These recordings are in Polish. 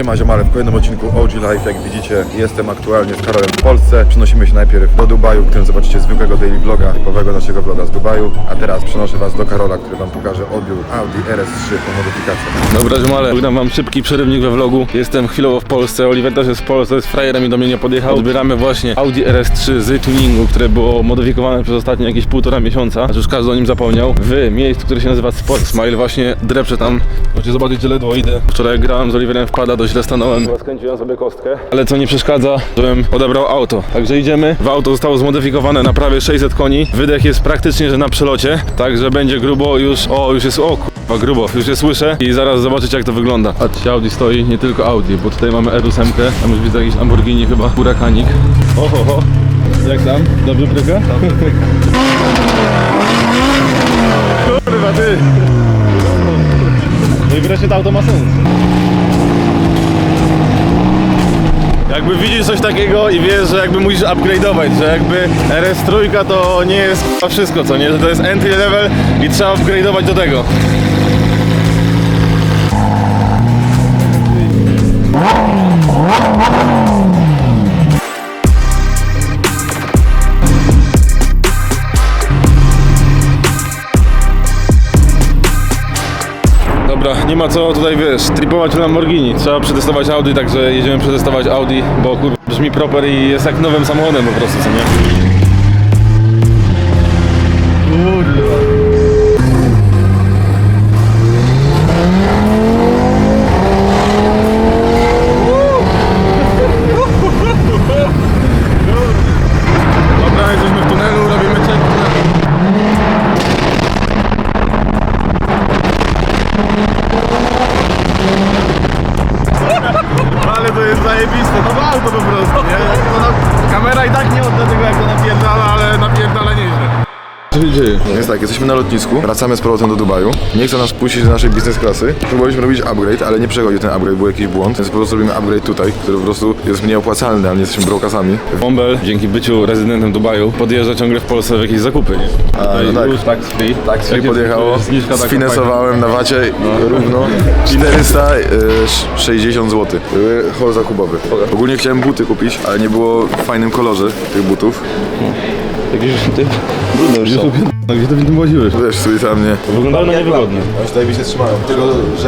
Siema ziomale, w kolejnym odcinku OG Life, jak widzicie jestem aktualnie z Karolem w Polsce Przenosimy się najpierw do Dubaju, w którym zobaczycie zwykłego daily vloga, typowego naszego vloga z Dubaju A teraz przenoszę was do Karola, który wam pokaże odbiór Audi RS3 po modyfikacji Dobra, ziomale, wygram wam szybki przerywnik we vlogu. Jestem chwilowo w Polsce, Oliver też jest w Polsce, z frajerem i do mnie nie podjechał. Odbieramy właśnie Audi RS3 z tuningu, które było modyfikowane przez ostatnie jakieś półtora miesiąca, aż już każdy o nim zapomniał. W miejscu, które się nazywa Sport Smile, właśnie drepczę tam. Możecie zobaczyć, że ledwo idę. Wczoraj grałem z Oliverem, wpada, do źle stanąłem. Skręciłem sobie kostkę, ale co nie przeszkadza, żebym odebrał auto. Także idziemy. W auto zostało zmodyfikowane na prawie 600 koni. Wydech jest praktycznie, że na przelocie, także będzie grubo już, o już jest, o kurwa, grubo, już je słyszę i zaraz zobaczycie jak to wygląda. Patrzcie, Audi stoi, nie tylko Audi, bo tutaj mamy R8, tam już widzę jakiś Lamborghini chyba, Hurakanik. Oho, ho. Jak tam? Dobrze pryka? Kurwa ty! No i wreszcie to auto ma sens. Jakby widzisz coś takiego i wiesz, że jakby musisz upgrade'ować, że jakby RS3 to nie jest wszystko, co nie? Że to jest entry level i trzeba upgrade'ować do tego. Ma co tutaj wiesz, tripować Lamborghini. Trzeba przetestować Audi, także jedziemy przetestować Audi, bo kur... brzmi proper i jest jak nowym samochodem po prostu, co nie? Dobra, Co się dzieje? Jest tak, jesteśmy na lotnisku, wracamy z powrotem do Dubaju Nie chce nas puścić do naszej biznes klasy Próbowaliśmy robić upgrade, ale nie przechodził ten upgrade, był jakiś błąd Więc po prostu robimy upgrade tutaj, który po prostu jest mniej opłacalny, ale nie jesteśmy brokasami Bombel, dzięki byciu rezydentem Dubaju, podjeżdża ciągle w Polsce w jakieś zakupy, nie? A, no tak. już tax free. Tak Jak jest podjechało, sfinesowałem na wacie równo 460 zł. Były hol zakupowy. Ogólnie chciałem buty kupić, ale nie było w fajnym kolorze tych butów. Jakiś typ? Brudne już są. No gdzie to w tym łaziłeś? Wiesz, sobie tam nie. Wyglądały na niewygodnie. Oni się trzymają. Tylko,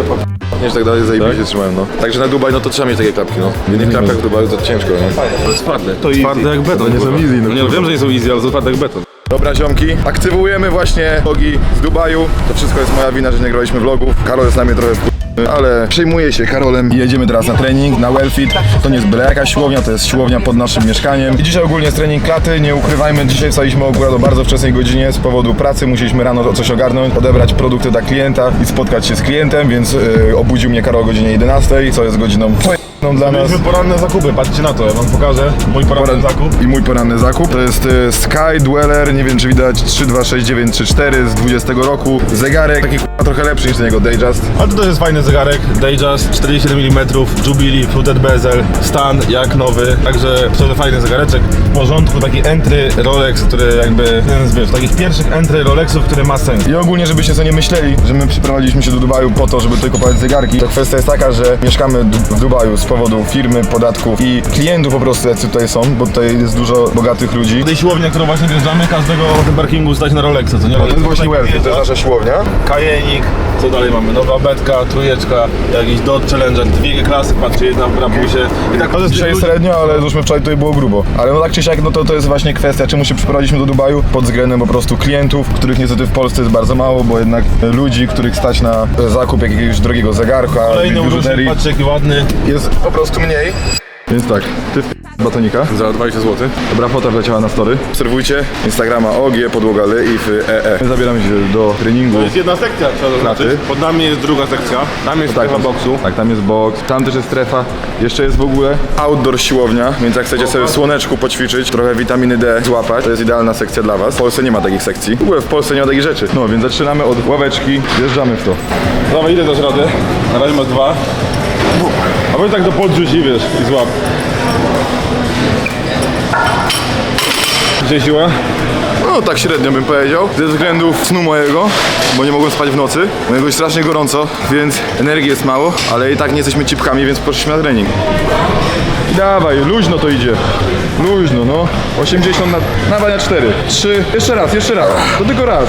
po... Nie, że tak dalej zajebiście się trzymają, no. Także na Dubaj, no to trzeba mieć takie klapki, no. W innych klapkach w Dubaju to ciężko, no. Jest twarde. To twarde jak beton. nie są easy, no Nie, no wiem, że nie są easy, ale są twarde jak beton. Dobra, ziomki, aktywujemy właśnie vlogi z Dubaju. To wszystko jest moja wina, że nie graliśmy vlogów. Karol jest na mnie trochę wkur- ale przejmuję się Karolem i jedziemy teraz na trening, na Wellfit. To nie jest byle jakaś siłownia, to jest siłownia pod naszym mieszkaniem. I dzisiaj ogólnie jest trening klaty, nie ukrywajmy, dzisiaj wstaliśmy akurat o bardzo wczesnej godzinie z powodu pracy, musieliśmy rano coś ogarnąć, odebrać produkty dla klienta i spotkać się z klientem, więc yy, obudził mnie Karol o godzinie 11, co jest godziną no, dla nas. Mieliśmy poranne zakupy, patrzcie na to, ja wam pokażę mój poranny zakup. I mój poranny zakup to jest e, Sky Dweller, nie wiem czy widać 326934 z 20 roku. Zegarek taki trochę lepszy niż ten jego Datejust. A to też jest fajny zegarek, Datejust 47 mm, Jubilee, Fluted Bezel, stan jak nowy, także szczerze fajny zegareczek. W porządku, taki entry Rolex, który jakby, jeden z wiesz, takich pierwszych entry Rolexów, który ma sens. I ogólnie, żebyście sobie nie myśleli, że my przyprowadziliśmy się do Dubaju po to, żeby tutaj kupować zegarki, to kwestia jest taka, że mieszkamy w Dubaju z powodu firmy, podatków i klientów po prostu, jacy tutaj są, bo tutaj jest dużo bogatych ludzi. W tej siłowni, którą właśnie wjeżdżamy, każdego na tym parkingu stać na Rolexa, co nie? To jest właśnie Wellfit, to jest nasza siłownia. Kajenik, co dalej mamy? Nowa betka, trójeczka, jakiś Dodge Challenger, dwie klasy, patrzcie, jedna w Brabusie. I tak to Dzisiaj jest średnio, ale już wczoraj tutaj było grubo. Ale no tak czy siak, no to, to jest właśnie kwestia, czemu się przeprowadziliśmy do Dubaju pod względem po prostu klientów, których niestety w Polsce jest bardzo mało, bo jednak ludzi, których stać na zakup jakiegoś drogiego zegarka, Kolejny biżuterii, patrzcie jaki ładny. jest po prostu mniej. Więc tak, ty w batonika. Za 20 zł. Dobra fota wleciała na story. Obserwujcie Instagrama OG, podłoga w EE. My zabieramy się do treningu. To jest jedna sekcja, trzeba zaznaczyć. Klaty. Pod nami jest druga sekcja. Tam jest strefa boksu. Tak, tam jest boks, tam też jest strefa. Jeszcze jest w ogóle outdoor siłownia, więc jak chcecie sobie w słoneczku poćwiczyć, trochę witaminy D złapać, to jest idealna sekcja dla was. W Polsce nie ma takich sekcji. W ogóle w Polsce nie ma takich rzeczy. No więc zaczynamy od ławeczki, wjeżdżamy w to. Dawaj, ile dasz radę? Na razie masz dwa. A weź tak do podrzuć i wiesz, i złap. Dzisiaj siła? No tak średnio bym powiedział, ze względu snu mojego, bo nie mogłem spać w nocy. Mojego jest strasznie gorąco, więc energii jest mało, ale i tak nie jesteśmy cipkami, więc poszliśmy na trening. Dawaj, luźno to idzie. Luźno, no. 80 na, dawaj na 4. 3. Jeszcze raz, jeszcze raz. To tylko raz.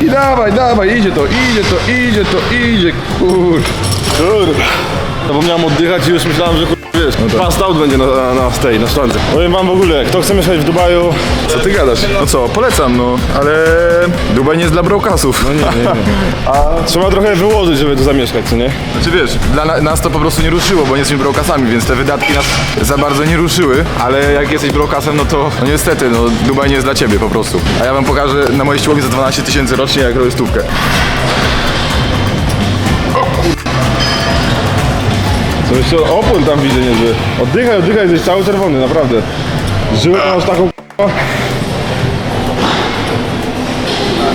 I dawaj, dawaj, idzie to, idzie to, idzie to, idzie. Kur. Kurwa. Zapomniałem oddychać i już myślałem, że kur- wiesz, tak. passed out będzie na, na, na tej, na sztance. Powiem wam w ogóle, kto chce mieszkać w Dubaju, Co ty gadasz? No co, polecam, no, ale Dubaj nie jest dla brokasów. No nie, nie, nie. a trzeba trochę wyłożyć, żeby tu zamieszkać, co nie? Znaczy wiesz, dla na, nas to po prostu nie ruszyło, bo nie jesteśmy brokasami, więc te wydatki nas za bardzo nie ruszyły, ale jak jesteś brokasem, no to no niestety, no Dubaj nie jest dla ciebie po prostu. A ja wam pokażę na mojej siłowni za 12 tysięcy rocznie, jak robię stówkę. Jeszcze opłyn tam widzę niezły. Oddychaj, oddychaj, jesteś cały czerwony, naprawdę. Żyłę masz taką k***a.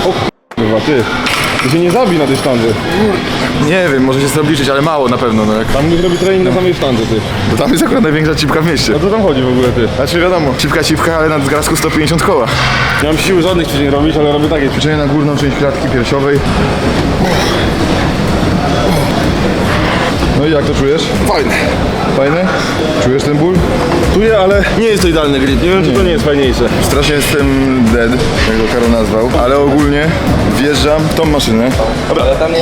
O kurwa, ty. Ty się nie zabij na tej sztandze. Nie wiem, może się sobie obliczyć, ale mało na pewno, no jak... Tam ktoś robi trening na samej sztandze, ty. Bo tam jest akurat największa cipka w mieście. O co tam chodzi w ogóle, ty? Znaczy wiadomo, cipka cipka, ale na zgrasku 150 koła. Nie mam siły żadnych ćwiczeń robić, ale robię takie ćwiczenia. Ćwiczenie na górną część klatki piersiowej. No i jak to czujesz? Fajne. Fajne? Czujesz ten ból? Czuję, ale nie jest to idealny grip. Nie wiem, czy to nie jest fajniejsze. Strasznie jestem dead, jak go Karol nazwał, ale ogólnie wjeżdżam w tą maszynę. Dobra, tam nie...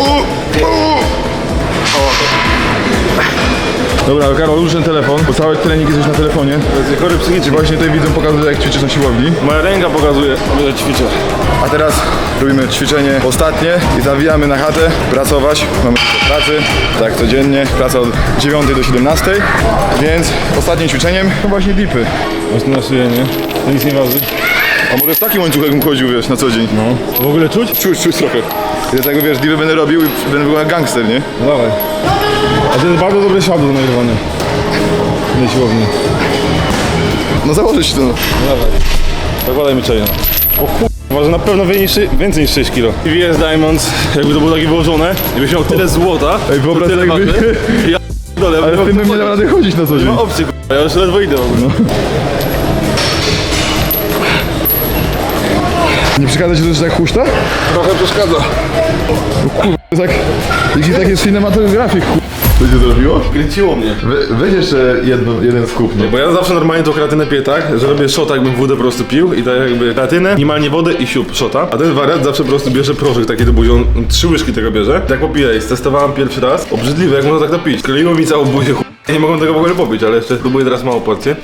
Dobra, Karol, już ten telefon, bo cały trening jesteś na telefonie. Chory psychicznie. Właśnie tutaj widzą pokazuje jak ćwiczysz na siłowni. Moja ręka pokazuje, że ćwiczę. A teraz robimy ćwiczenie ostatnie i zawijamy na chatę, pracować. Mamy pracy, tak codziennie, praca od 9 do 17, więc ostatnim ćwiczeniem to właśnie dipy. Właśnie na szyję, nie? To nic nie waży. A może w takim łańcuchach chodził, wiesz, na co dzień? No. W ogóle czuć? Czuć, czuć trochę. I dlatego, wiesz, dipy będę robił i będę był jak gangster, nie? Dawaj. A to jest bardzo dobre światło do nagrywania. Na siłowni. No założyć to, no. Dawaj. Zakładaj mi czajna. O kurwa, że na pewno więcej niż, więcej niż 6 kg. VS Diamonds, jakby to było takie wyłożone, jakbyś miał tyle złota, Ej, wyobraź to tyle jakby-. Ja dole, Ale w tym bym nie dał rady chodzić na co Nie dzień. ma opcji, kurwa, ja już ledwo idę w ogóle. Nie przeszkadza ci to, że tak huśta? Trochę przeszkadza. Tak, jaki tak jest cinematografik, ku... Co cię zrobiło? Kręciło mnie. We, weź jeszcze jedno, jeden skup, nie? Bo ja zawsze normalnie tą kreatynę piję tak, że robię shota jakbym wódę po prostu pił i tak jakby kreatynę, minimalnie wodę i siup shota. A ten wariat zawsze po prostu bierze proszek taki do buzi, on on trzy łyżki tego bierze. Tak popiję i stestowałem pierwszy raz. Obrzydliwe, jak można tak napić. Kleiło mi całą buzię, ch... Ja nie mogłem tego w ogóle popić, ale jeszcze próbuję teraz małą porcję.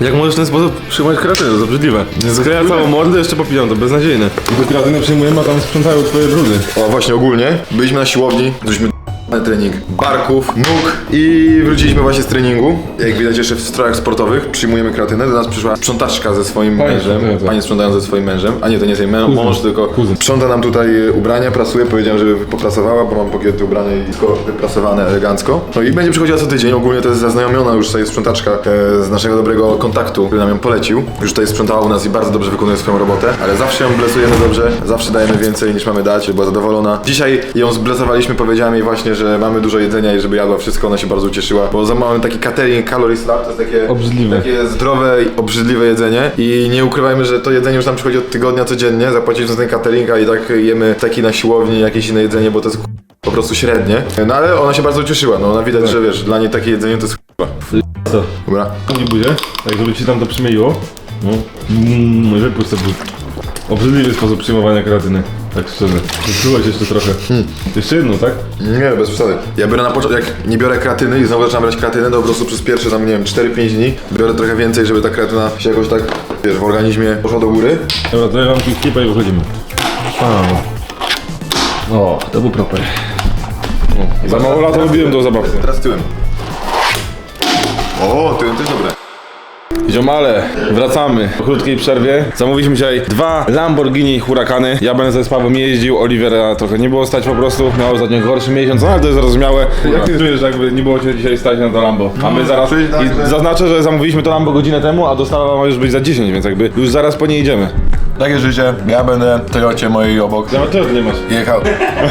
Jak możesz w ten sposób przyjmować kreatynę? To jest obrzydliwe. Skleja całą mordę, jeszcze popijam, to beznadziejne. I to kreatynę przyjmujemy, a tam sprzątają twoje brudy. O, właśnie ogólnie, byliśmy na siłowni, żeśmy trening barków, nóg i wróciliśmy właśnie z treningu. Jak widać jeszcze w strojach sportowych przyjmujemy kreatynę. Do nas przyszła sprzątaczka ze swoim Pani mężem. sprzątająca. Pani sprzątająca ze swoim mężem. A nie, to nie jest jej mę- mąż, tylko Kuzyn. sprząta nam tutaj ubrania, prasuje. Powiedziałem, żeby poprasowała, bo mam pogięte ubrania i tylko wyprasowane elegancko. No i będzie przychodziła co tydzień. Ogólnie to jest zaznajomiona już tutaj sprzątaczka e, z naszego dobrego kontaktu, który nam ją polecił. Już tutaj sprzątała u nas i bardzo dobrze wykonuje swoją robotę, ale zawsze ją blesujemy dobrze, zawsze dajemy więcej niż mamy dać, była zadowolona. Dzisiaj ją zblesowaliśmy, powiedziałem jej właśnie, że mamy dużo jedzenia i żeby jadła wszystko, ona się bardzo ucieszyła, bo za mamy taki catering calorie slab, to jest takie Obrzydliwe. takie zdrowe i obrzydliwe jedzenie i nie ukrywajmy, że to jedzenie już nam przychodzi od tygodnia codziennie, zapłaciliśmy za ten catering, a i tak jemy taki na siłowni jakieś inne jedzenie, bo to jest po prostu średnie. No ale ona się bardzo ucieszyła, no ona widać, że wiesz, dla niej takie jedzenie to jest Co? Dobra. Nie buzie, tak żeby ci tam to przymyliło. No. Mm, wypuść sobie. Obrzydliwy sposób przyjmowania kreatyny. Tak szczerze. Czułeś jeszcze trochę. Jeszcze jedno, tak? Nie, bez przesady. Ja biorę na początku, jak nie biorę kreatyny i znowu zaczynam brać kreatynę, to po prostu przez pierwsze tam, nie wiem, 4-5 dni biorę trochę więcej, żeby ta kreatyna się jakoś tak, wiesz, w organizmie poszła do góry. Dobra, to ja wam klipa i wychodzimy. O, to był proper. O, za mało lata lubiłem tą zabawkę. Teraz tyłem. O, tyłem też dobre. Ziomale, wracamy po krótkiej przerwie. Zamówiliśmy dzisiaj dwa Lamborghini Huracany. Ja będę ze Spawem jeździł, Olivera trochę nie było stać po prostu. Miał ostatnio gorszy miesiąc, no ale to jest zrozumiałe. Jak ty czujesz, jakby nie było cię dzisiaj stać na to Lambo? A my zaraz... czuję tak, I zaznaczę, że zamówiliśmy to Lambo godzinę temu, a dostawa ma już być za 10, więc jakby już zaraz po nie idziemy. Takie życie, ja będę w Toyocie mojej obok ty nie masz. jechał.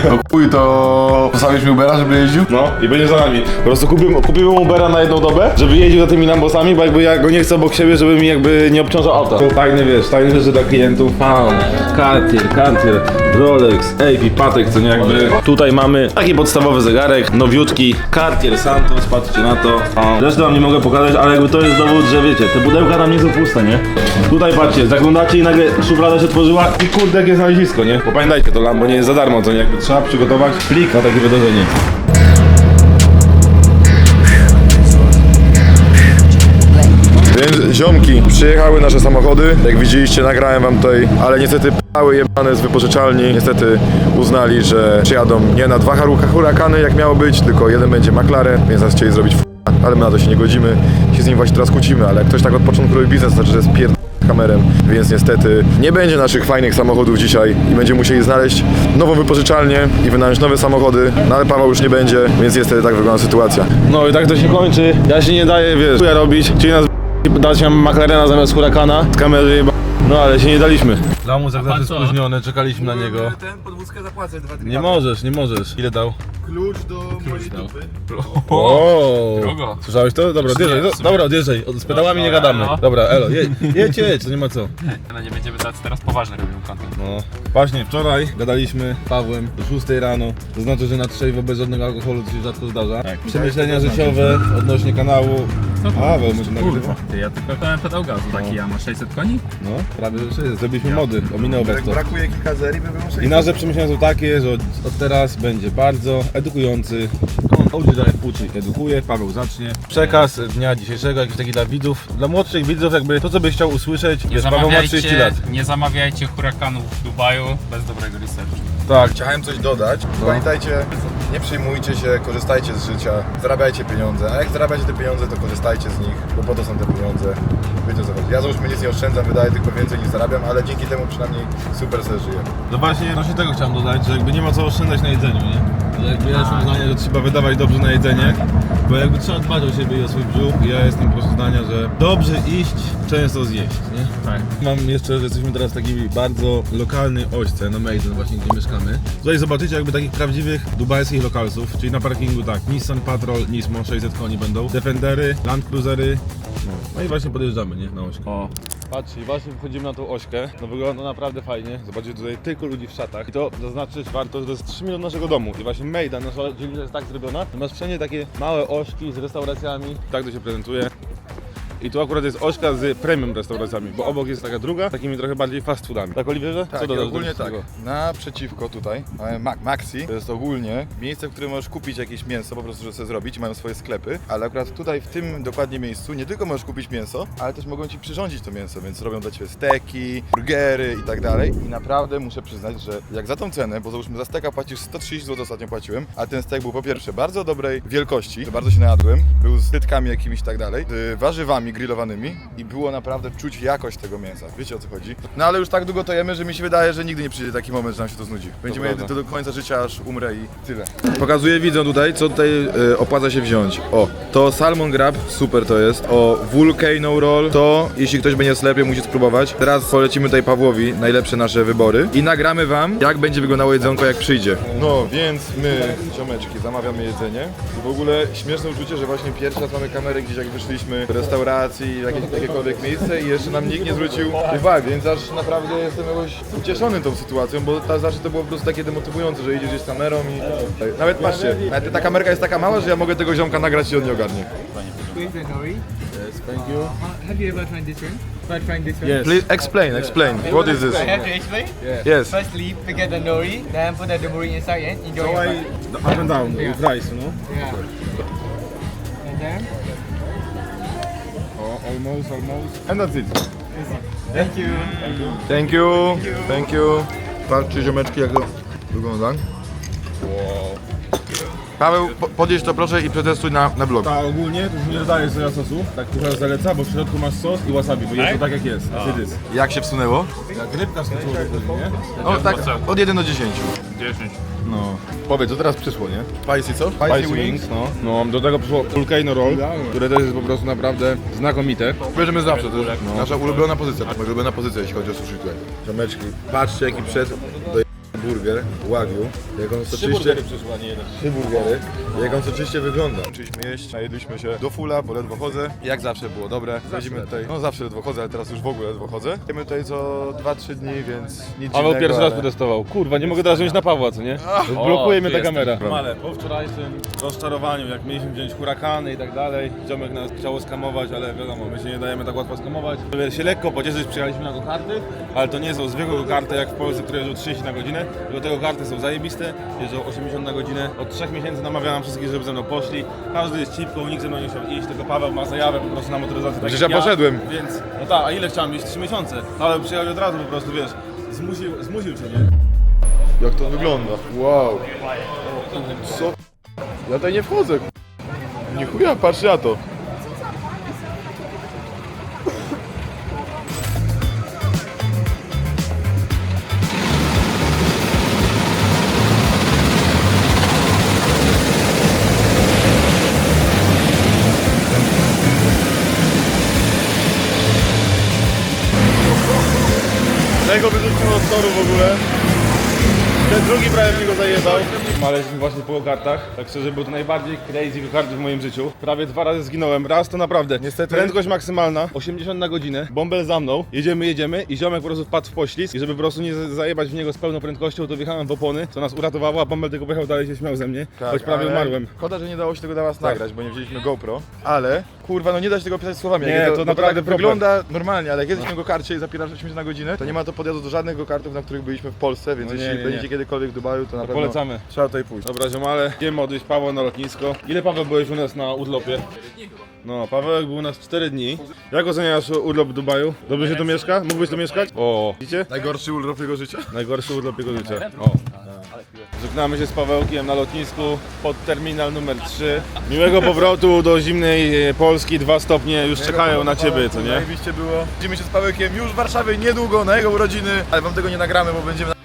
No chuj, to postawisz mi Ubera, żeby jeździł? No i będzie za nami. Po prostu kupimy, kupimy Ubera na jedną dobę, żeby jeździł za tymi Lambosami, bo jakby ja go nie chcę obok siebie, żeby mi jakby nie obciążał auta. To fajne, wiesz, fajne rzeczy dla klientów. Faun, Cartier, Cartier, Rolex, AP, Patek, co nie jakby. Tutaj mamy taki podstawowy zegarek, nowiutki, Cartier Santos, patrzcie na to. O, Zresztą wam nie mogę pokazać, ale jakby to jest dowód, że wiecie, te pudełka tam nie są puste, nie? Tutaj patrzcie, zaglądacie i nagle szuflada się otworzyła i kurde jakie znalezisko, nie? Bo pamiętajcie, to Lambo nie jest za darmo, co nie? Jakby trzeba przygotować plik na takie wydarzenie. Więc ziomki, przyjechały nasze samochody. Jak widzieliście, nagrałem wam tutaj, ale niestety pały jebane z wypożyczalni. Niestety uznali, że przyjadą nie na dwa haru- hurakany, jak miało być, tylko jeden będzie McLaren, więc nas chcieli zrobić f***, ale my na to się nie godzimy. Się z nim właśnie teraz kłócimy, ale jak ktoś tak od początku robi biznes, to znaczy, że jest pierd więc niestety nie będzie naszych fajnych samochodów dzisiaj i będziemy musieli znaleźć nową wypożyczalnię i wynająć nowe samochody, no ale Paweł już nie będzie, więc niestety tak wygląda sytuacja. No i tak to się kończy. Ja się nie daję, wiesz, ja robić. Czyli nas dać nam McLarena zamiast Huracana z kamery jeba. No ale się nie daliśmy. Lamus jak zawsze spóźniony, czekaliśmy na niego. Ten podwózkę zapłacę dwa Nie możesz, nie możesz. Ile dał? Klucz do mojej dupy. O, Drogo. Słyszałeś to? Dobra, odjeżdżaj, do, sumie- dobra, odjeżdżaj. Z pedałami nie gadamy. no. Dobra, elo, jedź, jedź, jedź, to nie ma co. No nie będziemy tacy teraz poważnie robimy content. No. Właśnie, wczoraj gadaliśmy z Pawłem do 6 rano. To znaczy, że na trzeźwo bez żadnego alkoholu to się rzadko zdarza. Tak. Przemyślenia życiowe odnośnie kanału. Paweł, my tu nagrywamy. Kurwa, ty, ja tylko pełen pedał gazu taki, ja ma 600 koni? No, prawie że jest. Zrobiliśmy mody, ominęło bez Jak to. brakuje kilka zerii, by było I nasze przemyślenia są takie, że od, od teraz będzie bardzo edukujący. On Audi Uczy edukuje, Paweł zacznie. Przekaz dnia dzisiejszego, jakiś taki dla widzów, dla młodszych widzów, jakby to, co byś chciał usłyszeć, Nie jest Paweł ma 30 zamawiajcie, lat. nie zamawiajcie hurakanów w Dubaju bez dobrego researchu. Tak. Chciałem coś dodać. Pamiętajcie, nie przyjmujcie się, korzystajcie z życia, zarabiajcie pieniądze. A jak zarabiacie te pieniądze, to korzystajcie z nich, bo po to są te pieniądze. Wiecie o co chodzi. Ja załóżmy nic nie oszczędzam, wydaję tylko więcej niż zarabiam, ale dzięki temu przynajmniej super sobie żyję. No właśnie, właśnie tego chciałem dodać, że jakby nie ma co oszczędzać na jedzeniu, nie? Jakby ja jestem zdania, że trzeba wydawać dobrze na jedzenie, bo jakby trzeba dbać o siebie i o swój brzuch i ja jestem po prostu zdania, że dobrze iść, często zjeść, nie? Tak. Mam jeszcze, że jesteśmy teraz w takiej bardzo lokalnej ośce na Maiden właśnie, gdzie mieszkamy. Tutaj zobaczycie jakby takich prawdziwych dubajskich lokalsów, czyli na parkingu tak, Nissan Patrol, Nismo 600 koni będą, Defendery, Land Cruisery, no, no i właśnie podjeżdżamy, nie, na ośkę. O. Patrzcie, właśnie wchodzimy na tą ośkę, no wygląda naprawdę fajnie, zobaczcie tutaj tylko ludzi w szatach. I to zaznaczyć warto, że to jest 3 minut naszego domu. I właśnie Mejdan, nasza dzielnica jest tak zrobiona, masz wszędzie takie małe ośki z restauracjami, tak to się prezentuje. I tu akurat jest ośka z premium restauracjami, bo obok jest taka druga, takimi trochę bardziej fast foodami. Tak, Oliwierze? Tak, i ogólnie tak. Naprzeciwko tutaj mamy Ma- Maxi, to jest ogólnie miejsce, w którym możesz kupić jakieś mięso po prostu, żeby sobie zrobić, mają swoje sklepy, ale akurat tutaj w tym dokładnie miejscu nie tylko możesz kupić mięso, ale też mogą ci przyrządzić to mięso, więc robią dla ciebie steki, burgery i tak dalej. I naprawdę muszę przyznać, że jak za tą cenę, bo załóżmy za steka płacisz 130 zł ostatnio płaciłem, a ten stek był po pierwsze bardzo dobrej wielkości, bardzo się najadłem, był z tytkami jakimiś i tak dalej, z warzywami grillowanymi i było naprawdę czuć jakość tego mięsa. Wiecie o co chodzi? No ale już tak długo to jemy, że mi się wydaje, że nigdy nie przyjdzie taki moment, że nam się to znudzi. Będziemy prawda. jeść do, końca życia, aż umrę i tyle. Pokazuję widzom tutaj, co tutaj e, opłaca się wziąć. O, to salmon grab, super to jest. O, volcano roll, to jeśli ktoś będzie sklepie, musi spróbować. Teraz polecimy tutaj Pawłowi najlepsze nasze wybory i nagramy wam, jak będzie wyglądało jedzonko, jak przyjdzie. No, więc my, ziomeczki, zamawiamy jedzenie. I w ogóle śmieszne uczucie, że właśnie pierwszy raz mamy kamerę gdzieś jak wyszliśmy do restauracji, w jakieś jakiekolwiek miejsce i jeszcze nam nikt nie zwrócił uwagi, więc aż naprawdę jestem jakoś ucieszony tą sytuacją, bo ta zawsze to było po prostu takie demotywujące, że idziesz gdzieś z kamerą i... Nawet patrzcie, nawet ta kamerka jest taka mała, że ja mogę tego ziomka nagrać i on nie ogarnie. Nori. Yes, thank you. Uh, have you ever tried this one? Tried trying this one? Yes. Please explain, explain, what is this? I have to explain. Yes. Firstly, we get the nori, then put the dumuri inside and enjoy Why fun. the up and down with rice, you know? Yeah. And then, almost, almost. And that's it. thank you. Thank you, thank you. Patrzcie ziomeczki jak to wygląda. Paweł, po, podjedź to proszę i przetestuj na, na vlog. Tak, ogólnie to już nie dodaję soja sosu, tak trochę zaleca, bo w środku masz sos i wasabi, bo jest to tak jak jest, as it is. Jak się wsunęło? Jak rybka skoczyła do nie? No tak, od 1 do 10. 10. No. Powiedz, co teraz przyszło, nie? Spicy co? Spicy Wings, no. no. Do tego przyszło Volcano Roll, które też jest po prostu naprawdę znakomite. Bierzemy zawsze, to jest nasza ulubiona pozycja. Moja ulubiona pozycja, jeśli chodzi o sushi tutaj. Ziomeczki, patrzcie jaki przed do burger, wagyu, jak on soczyście... Trzy burgery, jak on soczyście wygląda. Zaczęliśmy jeść, najedliśmy się do fula, bo ledwo chodzę. Jak zawsze było dobre. Chodzimy tutaj, no zawsze ledwo chodzę, ale teraz już w ogóle ledwo chodzę. Jemy tutaj co 2-3 dni, więc nic Paweł dziwnego, pierwszy raz ale- potestował. Kurwa, nie mogę teraz wziąć na Pawła, co nie? Blokuje mnie ta kamera. Ale po wczorajszym rozczarowaniu, jak mieliśmy wziąć hurakany i tak dalej, ziomek nas chciał skamować, ale wiadomo, my się nie dajemy tak łatwo skamować. Żeby się lekko pocieszyć, przyjechaliśmy na go-karty, ale to nie są zwykłe go-karty jak w Polsce, które jeżdżą 30 na godzinę, tylko te go-karty są zajebiste, jeżdżą 80 na godzinę. Od 3 miesięcy namawiałem wszystkich, żeby ze mną poszli. Każdy jest cipką, nikt ze mną nie chciał iść, tylko Paweł ma zajawę po prostu na motoryzację. tak Przecież jak ja poszedłem. Więc, no tak, a ile chciałem iść? 3 miesiące. Paweł przyjechał i od razu po prostu, wiesz, zmusił, zmusił cię, nie? Jak to wygląda? Wow. Co? Ja tutaj nie wchodzę. Nie chuja, patrz na to. Tego wyrzuciło z toru w ogóle. Ten drugi prawie mnie go zajebał. Ale jesteśmy właśnie po kartach. Tak szczerze, był to najbardziej crazy kart w moim życiu. Prawie dwa razy zginąłem. Raz to naprawdę. Niestety. Prędkość maksymalna 80 na godzinę. Bąbel za mną. Jedziemy, jedziemy i ziomek po prostu wpadł w poślizg. I żeby po prostu nie za- zajebać w niego z pełną prędkością, to wjechałem w opony, co nas uratowało, a bąbel tylko pojechał dalej się śmiał ze mnie. choć prawie Tak, ale umarłem. Szkoda, że nie dało się tego dla was nagrać, bo nie wzięliśmy GoPro. Ale, kurwa, no nie da się tego pisać słowami. Nie, Jak to bo naprawdę tak wygląda normalnie, ale jak jesteśmy go karcie i zapieraliśmy się na godzinę, to nie ma to podjazdu do żadnych go kartów, na których byliśmy w Polsce, więc No nie, jeśli nie, będziecie nie. Kiedykolwiek w Dubaju, to na pewno Polecamy. trzeba tutaj pójść. Dobra, ziomale, idziemy odwieźć Pawła na lotnisko. Ile Paweł byłeś u nas na urlopie? No, Pawełek był u nas 4 dni. Jak oceniasz urlop w Dubaju? Dobrze się tu mieszka? Mógłbyś tu mieszkać? O, widzicie? Najgorszy urlop jego życia? Najgorszy urlop jego życia. O. Żegnamy się z Pawełkiem na lotnisku pod terminal numer 3. Miłego powrotu do zimnej e, Polski. Dwa stopnie już czekają na ciebie, co nie? Zajebiście było. Widzimy się z Pawełkiem już w Warszawie niedługo na jego urodziny, ale wam tego nie nagramy, bo będziemy na...